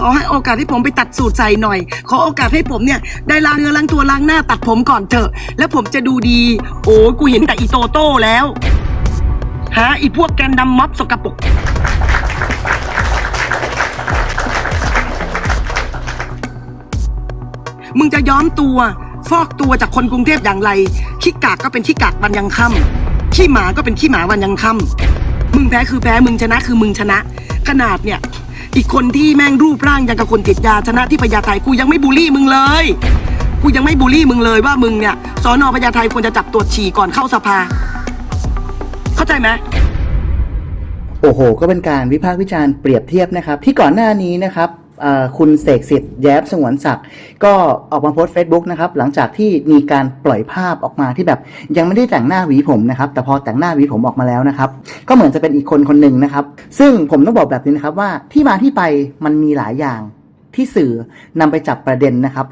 ขอให้โอกาสให้ผมไปตัดสูตรใส่หน่อย ขอโอกาสให้ผมเนี่ยได้ล้างเนื้อล้างตัวล้างหน้าตัดผมก่อนเถอะ แล้วผมจะดูดี โอ้ยกูเห็นแต่อีโตโต้แล้วฮะอีพวกแกนดำม็อบสกปรกมึงจะย้อมตัว ฟอกตัวจากคนกรุงเทพอย่างไรขี้กากก็เป็นขี้กากวันยังค่ำขี้หมาก็เป็นขี้หมาวันยังค่ำมึงแพ้คือแพ้มึงชนะคือมึงชนะ ขนาดเนี่ย อีกคนที่แม่งรูปร่างยังกับคนติดยาชนะที่พญาไทกูยังไม่บูลลี่มึงเลย กูยังไม่บูลลี่มึงเลยว่ามึงเนี่ยสอนอพญาไทควรจะจับตรวจฉี่ก่อนเข้าสภา เข้าใจไหมโอ้โห ก็เป็นการวิพากษ์วิจารณ์เปรียบเทียบนะครับ ที่ก่อนหน้านี้นะครับ คุณเสกสิทธิ์แย้มสงวนศักดิ์ก็ออกมาโพสต์เฟซบุ๊กนะครับหลังจากที่มีการปล่อยภาพออกมาที่แบบ ยังไม่ได้แต่งหน้าหวีผมนะครับแต่พอแต่งหน้าหวีผมออกมาแล้วนะครับก็เหมือนจะเป็นอีกคนคนหนึ่งนะครับซึ่งผมต้องบอกแบบนี้นะครับว่าที่มาที่ไปมันมีหลายอย่าง ที่สื่อนำไปจับประเด็นนะครับ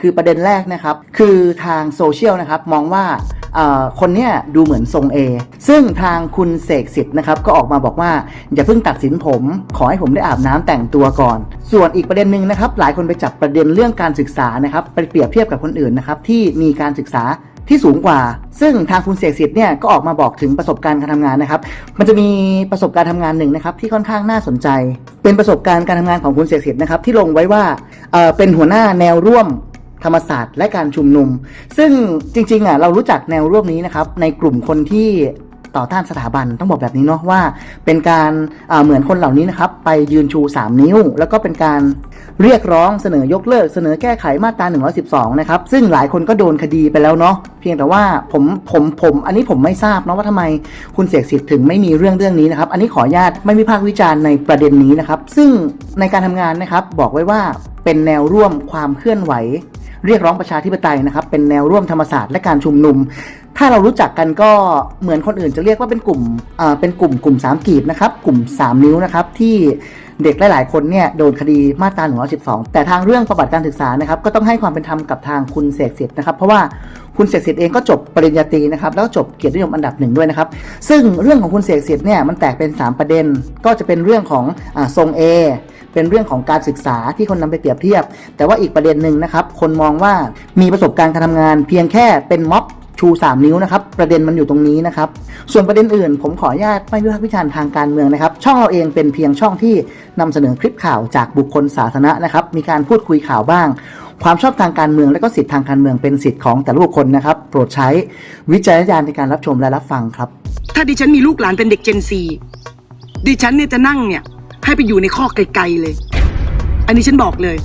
คือประเด็นแรกนะครับ คือทางโซเชียลนะครับมองว่าคนเนี้ยดูเหมือนทรงเอซึ่งทางคุณเสกสิทธิ์นะครับก็ออกมาบอกว่า อย่าเพิ่งตัดสินผม ขอให้ผมได้อาบน้ำแต่งตัวก่อน ส่วนอีกประเด็นหนึ่งนะครับ หลายคนไปจับประเด็นเรื่องการศึกษานะครับไปเปรียบเทียบกับคนอื่นนะครับที่มีการศึกษา ที่สูงกว่า ซึ่งทางคุณเสกสิทธิ์เนี่ยก็ออกมาบอกถึงประสบการณ์การทำงานนะครับ มันจะมีประสบการณ์ทำงานหนึ่งนะครับที่ค่อนข้างน่าสนใจ เป็นประสบการณ์การทำงานของคุณเสกสิทธิ์นะครับที่ลงไว้ว่าเอ่อเป็นหัวหน้าแนวร่วมธรรมศาสตร์และการชุมนุม ซึ่งจริงๆอะเรารู้จักแนวร่วมนี้นะครับในกลุ่มคนที่ ต่อต้านสถาบันต้องบอกแบบนี้เนาะว่า เป็นการเหมือนคนเหล่านี้นะครับไปยืนชู 3 นิ้ว แล้วก็เป็นการเรียกร้องเสนอยกเลิกเสนอแก้ไขมาตรา 112 นะครับ ซึ่งหลายคนก็โดนคดีไปแล้วเนาะเพียงแต่ว่าผมผมผมอันนี้ผมไม่ทราบเนาะว่าทำไมคุณเสกสิทธิ์ถึงไม่มีเรื่องเรื่องนี้นะครับ อันนี้ขออนุญาตไม่วิพากษ์วิจารณ์ในประเด็นนี้นะครับ ซึ่งในการทำงานนะครับบอกไว้ว่า เป็นแนวร่วมความเคลื่อนไหว เรียกร้องประชาธิปไตยนะครับ เป็นแนวร่วมธรรมศาสตร์และการชุมนุม ถ้าเรารู้จักกันก็เหมือนคนอื่นจะเรียกว่าเป็นกลุ่มเป็นกลุ่มกลุ่ม 3กีบนะครับ กลุ่ม 3 นิ้วนะครับที่เด็กหลาย ๆ คนเนี่ยโดนคดีมาตรา112 แต่ทางเรื่องประวัติการศึกษานะครับก็ต้องให้ความเป็นธรรมกับทางคุณเสกสิทธิ์นะครับเพราะว่าคุณเสกสิทธิ์เองก็จบปริญญาตรีนะครับแล้วจบเกียรตินิยมอันดับหนึ่งด้วยนะครับซึ่งเรื่องของคุณเสกสิทธิ์เนี่ยมันแตกเป็น 3 ประเด็น ก็จะเป็นเรื่องของอทรง A เป็นเรื่องของการศึกษาที่คนนำไปเปรียบเทียบ แต่ว่าอีกประเด็นหนึ่งนะครับ คนมองว่ามีประสบการณ์การทำงาน เพียงแค่เป็นม็อบชู3 นิ้วนะครับ ประเด็นมันอยู่ตรงนี้นะครับ ส่วนประเด็นอื่น ผมขออนุญาตไม่วิพากษ์วิจารณ์ทางการเมืองนะครับ ช่องเราเองเป็นเพียงช่องที่นำเสนอคลิปข่าวจากบุคคลสาธารณะนะครับ มีการพูดคุยข่าวบ้าง ความชอบทางการเมืองและก็สิทธิทางการเมืองเป็นสิทธิ์ของแต่ละบุคคลนะครับ โปรดใช้วิจารณญาณในการรับชมและรับฟังครับ ถ้าดิฉันมีลูกหลานเป็นเด็กเจนซีดิฉันเนี่ยจะนั่งเนี่ย ให้ไปอยู่ในข้อไกลๆเลย อันนี้ฉันบอกเลย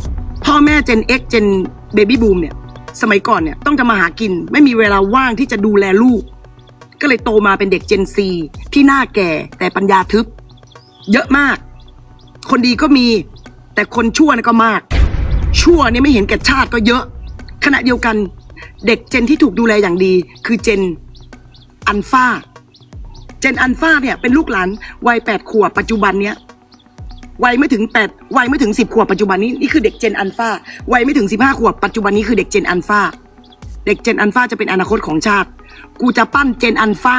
พ่อแม่เจน X เจนเบบี้บูมเนี่ย สมัยก่อนเนี่ยต้องจะมาหากิน ไม่มีเวลาว่างที่จะดูแลลูก ก็เลยโตมาเป็นเด็กเจนซีที่หน้าแก่แต่ปัญญาทึบ เยอะมาก คนดีก็มี แต่คนชั่วนี่ก็มาก ชั่วเนี่ยไม่เห็นแก่ชาติก็เยอะ ขณะเดียวกัน เด็กเจนที่ถูกดูแลอย่างดี คือเจนอัลฟาเจนอัลฟาเนี่ยเป็นลูกหลานวัยแปดขวบปัจจุบันเนี้ย วัยไม่ถึงแปดวัยไม่ถึงสิบขวบปัจจุบันนี้นี่คือเด็กเจนอัลฟาวัยไม่ถึงสิบห้าขวบปัจจุบันนี้คือเด็กเจนอัลฟาเด็กเจนอัลฟาจะเป็นอนาคตของชาติ กูจะปั้นเจนอัลฟา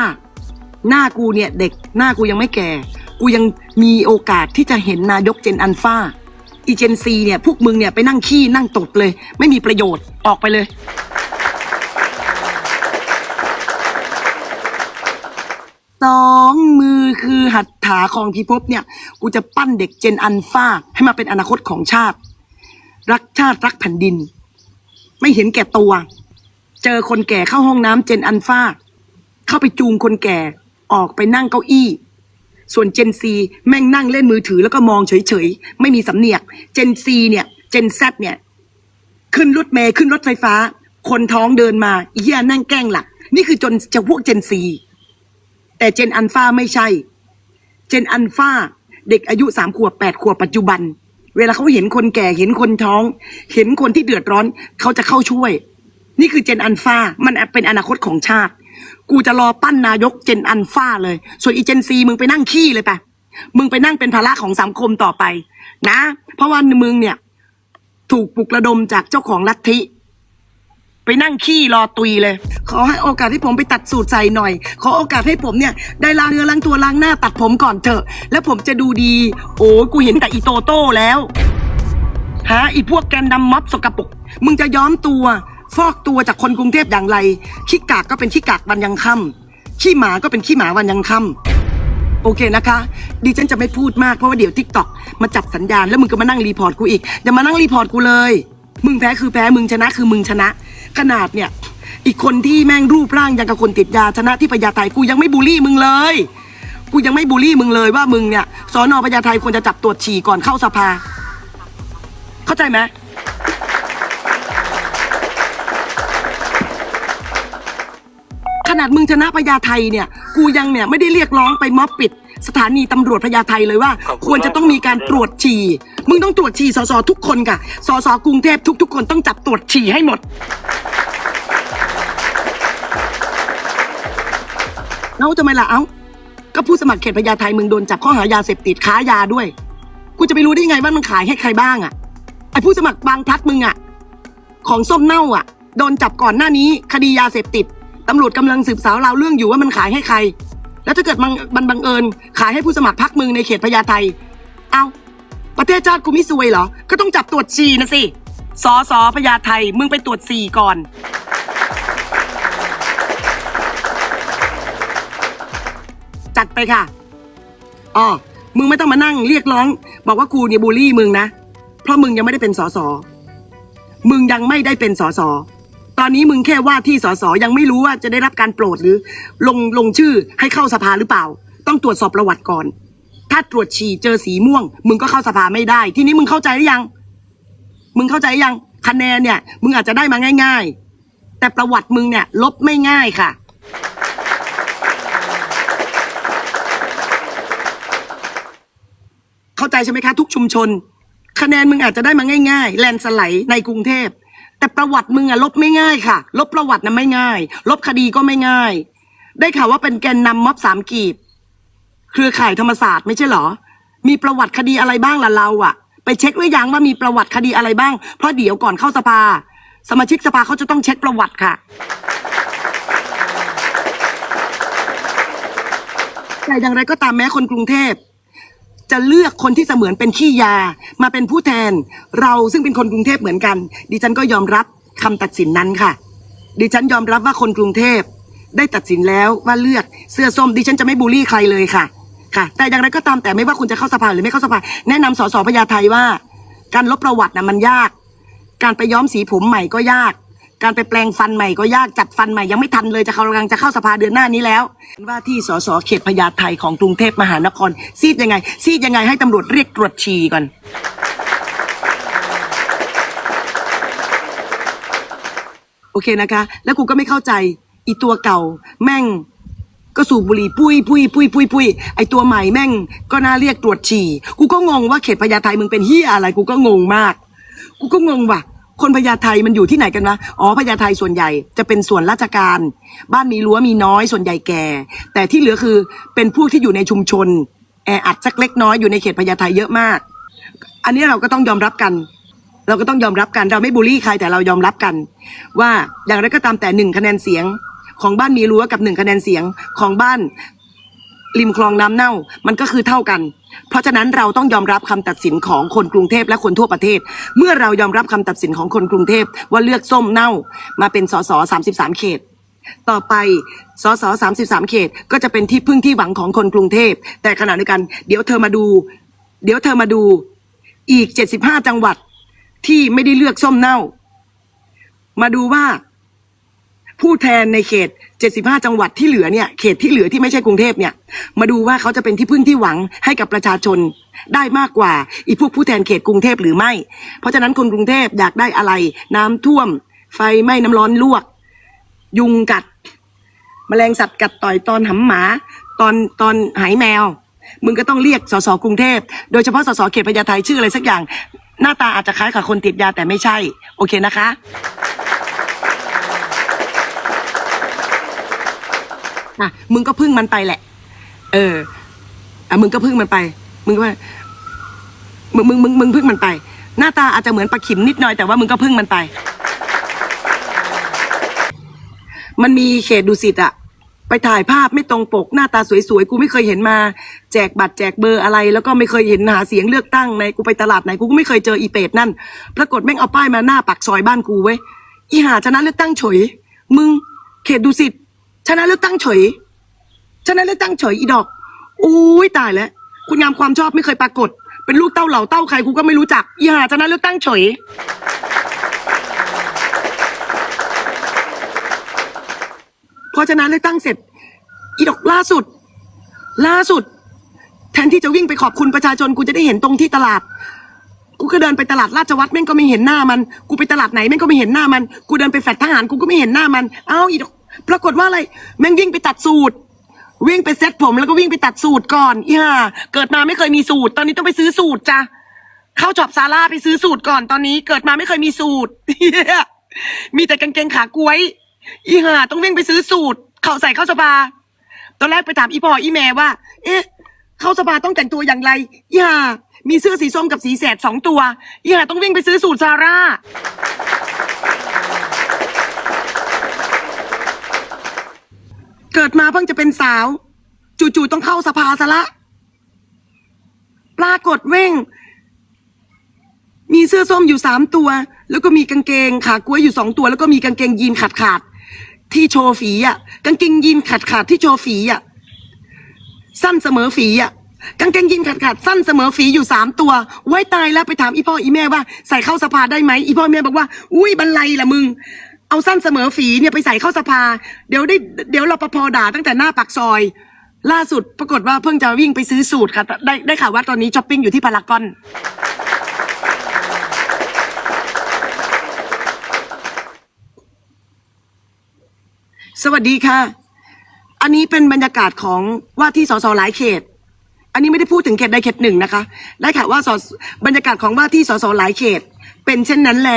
หน้ากูเนี่ยเด็กหน้ากูยังไม่แก่ กูยังมีโอกาสที่จะเห็นนายกเจนอัลฟาอีเจนซีเนี่ยพวกมึงเนี่ยไปนั่งขี้นั่งตดเลย ไม่มีประโยชน์ออกไปเลย สองมือคือหัตถาของพิภพเนี่ย กูจะปั้นเด็กเจนอันฟ้า ให้มาเป็นอนาคตของชาติ รักชาติรักแผ่นดิน ไม่เห็นแก่ตัว เจอคนแก่เข้าห้องน้ำเจนอันฟ้า เข้าไปจูงคนแก่ออกไปนั่งเก้าอี้ ส่วนเจนซีแม่งนั่งเล่นมือถือแล้วก็มองเฉยๆ ไม่มีสำเนียก เจนซีเนี่ย เจนแซเนี่ย ขึ้นรถเมย์ขึ้นรถไฟฟ้า คนท้องเดินมาเหี้ยนั่งแกล้งหลักนี่คือจนจะพวกเจนซีแต่เจนอันฟ้าไม่ใช่ เจนอันฟ้าเด็กอายุสามขวบแปดขวบปัจจุบัน เวลาเขาเห็นคนแก่เห็นคนท้อง เห็นคนที่เดือดร้อนเขาจะเข้าช่วย นี่คือเจนอันฟ้ามันเป็นอนาคตของชาติ กูจะรอปั้นนายกเจนอันฟ้าเลย ส่วนอีเจนซีมึงไปนั่งขี้เลยปะมึงไปนั่งเป็นภาระของสังคมต่อไป นะ เพราะว่ามึงเนี่ย ถูกปลุกระดมจากเจ้าของลัทธิ ไปนั่งขี้รอตุยเลย ขอให้โอกาสให้ผมไปตัดสูตรใส่หน่อย ขอโอกาสให้ผมเนี่ยได้ล้างเนื้อล้างตัวล้างหน้าตัดผมก่อนเถอะ แล้วผมจะดูดี โอ้ยกูเห็นแต่อีโตโต้แล้วหาอีพวกแกนดำม็อบสกปรกมึงจะย้อมตัว ฟอกตัวจากคนกรุงเทพอย่างไรขี้กากก็เป็นขี้กากวันยังค่ำขี้หมาก็เป็นขี้หมาวันยังค่ำโอเคนะคะ ดิฉันจะไม่พูดมากเพราะว่าเดี๋ยวทิกตอกมาจับสัญญาณแล้วมึงก็มานั่งรีพอร์ตกูอีกอย่ามานั่งรีพอร์ตกูเลย มึงแพ้คือแพ้มึงชนะคือมึงชนะ ขนาดเนี่ย อีกคนที่แม่งรูปร่างยังกับคนติดยาชนะที่พญาไทกูยังไม่บูลลี่มึงเลย กูยังไม่บูลลี่มึงเลยว่ามึงเนี่ยสอนอพญาไทควรจะจับตรวจฉี่ก่อนเข้าสภา เข้าใจไหม นาดมึงชนะพญาไทเนี่ย กูยังเนี่ยไม่ได้เรียกร้องไปม็อบปิด สถานีตำรวจพญาไทเลยว่า ขอบคุณ ควรจะต้องมีการตรวจฉี่ มึงต้องตรวจฉี่สสทุกคนค่ะสสกรุงเทพทุก ๆ คนต้องจับตรวจฉี่ให้หมด เอ้าทำไมล่ะเอ้า ก็ผู้สมัครเขตพญาไทมึงโดนจับข้อหายาเสพติดค้ายาด้วย กูจะไปรู้ได้ไงว่ามันขายให้ใครบ้างอะ่ะไอผู้สมัครบางพลัดมึงอะ่ะของส้มเน่าอะ่ะโดนจับก่อนหน้านี้ คดียาเสพติด ตำรวจกำลังสืบสาวราวเรื่องอยู่ว่ามันขายให้ใคร แล้วถ้าเกิดมันมันบังเอิญขายให้ผู้สมัครพักมึงในเขตพญาไทเอาประเทศชาติกูม่ซวยเหรอ ก็ต้องจับตรวจฉี่นะสิสอสอพญาไทมึงไปตรวจฉี่ก่อน จัดไปค่ะอ๋อมึงไม่ต้องมานั่งเรียกร้อง บอกว่ากูเนี่ยบูลลี่มึงนะ เพราะมึงยังไม่ได้เป็นสสมึงยังไม่ได้เป็นสส ตอนนี้มึงแค่ว่าที่สสยังไม่รู้ว่าจะได้รับการโปรดหรือ ลงลงชื่อให้เข้าสภาหรือเปล่า ต้องตรวจสอบประวัติก่อน ถ้าตรวจฉี่เจอสีม่วง มึงก็เข้าสภาไม่ได้ ทีนี้มึงเข้าใจหรือยัง มึงเข้าใจหรือยังคะแนนเนี่ย มึงอาจจะได้มาง่าย ๆ แต่ประวัติมึงเนี่ย ลบไม่ง่ายค่ะเข้าใจใช่ไหมคะ ทุกชุมชน คะแนนมึงอาจจะได้มาง่าย ๆ แลนสไลด์ในกรุงเทพ แต่ประวัติมึงอะลบไม่ง่ายค่ะ ลบประวัตินะไม่ง่าย ลบคดีก็ไม่ง่าย ได้ข่าวว่าเป็นแกนนำม็อบสามกีบ เครือข่ายธรรมศาสตร์ไม่ใช่เหรอ มีประวัติคดีอะไรบ้างล่ะเราอะไปเช็คหรือยังว่ามีประวัติคดีอะไรบ้าง เพราะเดี๋ยวก่อนเข้าสภา สมาชิกสภาเขาจะต้องเช็คประวัติค่ะ แต่อย่างไรก็ตามแม้คนกรุงเทพ จะเลือกคนที่เสมือนเป็นขี้ยา มาเป็นผู้แทน เราซึ่งเป็นคนกรุงเทพเหมือนกัน ดิฉันก็ยอมรับคำตัดสินนั้นค่ะ ดิฉันยอมรับว่าคนกรุงเทพได้ตัดสินแล้วว่าเลือกเสื้อส้ม ดิฉันจะไม่บูลลี่ใครเลยค่ะ ค่ะ แต่อย่างไรก็ตามแต่ไม่ว่าคุณจะเข้าสภาหรือไม่เข้าสภาแนะนำสสพญาไทว่า การลบประวัตินะมันยาก การไปย้อมสีผมใหม่ก็ยาก การไปแปลงฟันใหม่ก็ยากจัดฟันใหม่ยังไม่ทันเลยจะเขากำลังจะเข้าสภาเดือนหน้านี้แล้ว ว่าที่สสเขตพญาไทของกรุงเทพมหานคร ซีดยังไง ซีดยังไงให้ตำรวจเรียกตรวจฉี่ก่อนโอเคนะคะ แล้วกูก็ไม่เข้าใจ อีตัวเก่า แม่ง ก็สูบบุหรี่ปุ้ยปุ้ยปุ้ยปุ้ยปุ้ยไอตัวใหม่แม่ง ก็น่าเรียกตรวจฉี่ กูก็งงว่าเขตพญาไทมึงเป็นเฮียอะไร กูก็งงมาก กูก็งงว่ะ คนพญาไทมันอยู่ที่ไหนกันวะอ๋อพญาไทส่วนใหญ่จะเป็นส่วนราชการ บ้านมีรั้วมีน้อยส่วนใหญ่แก่ แต่ที่เหลือคือเป็นพวกที่อยู่ในชุมชนแออัดสักเล็กน้อยอยู่ในเขตพญาไทเยอะมาก อันนี้เราก็ต้องยอมรับกัน เราก็ต้องยอมรับกัน เราไม่บูลลี่ใครแต่เรายอมรับกัน ว่าอย่างไรก็ตามแต่หนึ่งคะแนนเสียงของบ้านมีรั้วกับหนึ่งคะแนนเสียงของบ้าน ริมคลองน้ำเน่ามันก็คือเท่ากัน เพราะฉะนั้นเราต้องยอมรับคำตัดสินของคนกรุงเทพและคนทั่วประเทศ เมื่อเรายอมรับคำตัดสินของคนกรุงเทพว่าเลือกส้มเน่ามาเป็นสสสามสิบสามเขต ต่อไปสสสามสิบสามเขต ก็จะเป็นที่พึ่งที่หวังของคนกรุงเทพ แต่ขณะเดียวกันเดี๋ยวเธอมาดู เดี๋ยวเธอมาดูอีกเจ็ดสิบห้าจังหวัดที่ไม่ได้เลือกส้มเน่า มาดูว่า ผู้แทนในเขต 75 จังหวัดที่เหลือเนี่ย เขตที่เหลือที่ไม่ใช่กรุงเทพเนี่ย มาดูว่าเขาจะเป็นที่พึ่งที่หวังให้กับประชาชนได้มากกว่าอีพวกผู้แทนเขตกรุงเทพหรือไม่ เพราะฉะนั้นคนกรุงเทพอยากได้อะไร น้ำท่วม ไฟไหม้น้ำร้อนลวก ยุงกัด แมลงสัตว์กัดต่อยตอนหำหมา ตอนตอนหายแมว มึงก็ต้องเรียกสสกรุงเทพ โดยเฉพาะสสเขตพญาไทชื่ออะไรสักอย่าง หน้าตาอาจจะคล้ายกับคนติดยาแต่ไม่ใช่ โอเคนะคะ อะมึงก็พึ่งมันไปแหละ เอออะมึงก็พึ่งมันไป มึงก็ว่ามึงมึงมึงมึงพึ่งมันไป หน้าตาอาจจะเหมือนปลาขิมนิดหน่อยแต่ว่ามึงก็พึ่งมันไป มันมีเขตดุสิตอะไปถ่ายภาพไม่ตรงปกหน้าตาสวยๆ กูไม่เคยเห็นมา แจกบัตรแจกเบอร์อะไร แล้วก็ไม่เคยเห็นหาเสียงเลือกตั้งในกูไปตลาดไหนกูก็ไม่เคยเจออีเป็ดนั่น ปรากฏแม่งเอาป้ายมาหน้าปากซอยบ้านกูเว้ยอีหาชนะเลือกตั้งเฉยมึงเขตดูสิต ชนะเลือกตั้งเฉย ชนะเลือกตั้งเฉยอีดอกอุ้ยตายแล้ว คุณงามความชอบไม่เคยปรากฏ เป็นลูกเต้าเหล่าเต้าใครกูก็ไม่รู้จักอีหาชนะเลือกตั้งเฉย พอชนะเลือกตั้งเสร็จ อีดอกล่าสุด ล่าสุด แทนที่จะวิ่งไปขอบคุณประชาชนกูจะได้เห็นตรงที่ตลาดกูก็เดินไปตลาดราชวัตรแม่งก็ไม่เห็นหน้ามัน กูไปตลาดไหนแม่งก็ไม่เห็นหน้ามัน กูเดินไปแฟลตทหารกูก็ไม่เห็นหน้ามัน เอ้าอีดอก ปรากฏว่าอะไรแม่งวิ่งไปตัดสูตร วิ่งไปเซ็ตผมแล้วก็วิ่งไปตัดสูตรก่อนอีห่าเกิดมาไม่เคยมีสูตร ตอนนี้ต้องไปซื้อสูตรจ้ะเข้าจอบซาร่าไปซื้อสูตรก่อนตอนนี้ เกิดมาไม่เคยมีสูตร มีแต่กางเกงขากล้วย อีห่าต้องวิ่งไปซื้อสูตร เขาใส่เข้าสบาตอนแรกไปถามอีพ่ออีแม่ว่า เอ๊ะ เข้าสบาต้องแต่งตัวอย่างไรอีห่ามีเสื้อสีส้มกับสีแสดสองตัวอีห่าต้องวิ่งไปซื้อสูตรซาร่า เกิดมาเพิ่งจะเป็นสาว จู่ๆต้องเข้าสภาซะละ ปรากฏเว่ง มีเสื้อส้มอยู่สามตัว แล้วก็มีกางเกงขากล้วยอยู่สองตัว แล้วก็มีกางเกงยีนขาดขาดที่โชว์ฝีอะ กางเกงยีนขาดขาดที่โชว์ฝีอะ สั้นเสมอฝีอะกางเกงยีนขาดขาดสั้นเสมอฝีอยู่สามตัวไว้ตายแล้วไปถามอีพ่ออีแม่ว่าใส่เข้าสภาได้ไหมอีพ่อแม่บอกว่า อุ้ยบันไลละมึง เอาสั้นเสมอฝีเนี่ยไปใส่เข้าสภา เดี๋ยวได้เดี๋ยวรปภด่าตั้งแต่หน้าปากซอย ล่าสุดปรากฏว่าเพิ่งจะวิ่งไปซื้อสูตรค่ะ ได้ได้ข่าวว่าตอนนี้ช้อปปิ้งอยู่ที่พารากอน สวัสดีค่ะ อันนี้เป็นบรรยากาศของว่าที่สสหลายเขต อันนี้ไม่ได้พูดถึงเขตใดเขตหนึ่งนะคะ ได้ข่าวว่าสสบรรยากาศของว่าที่สสหลายเขต เป็นเช่นนั้นแล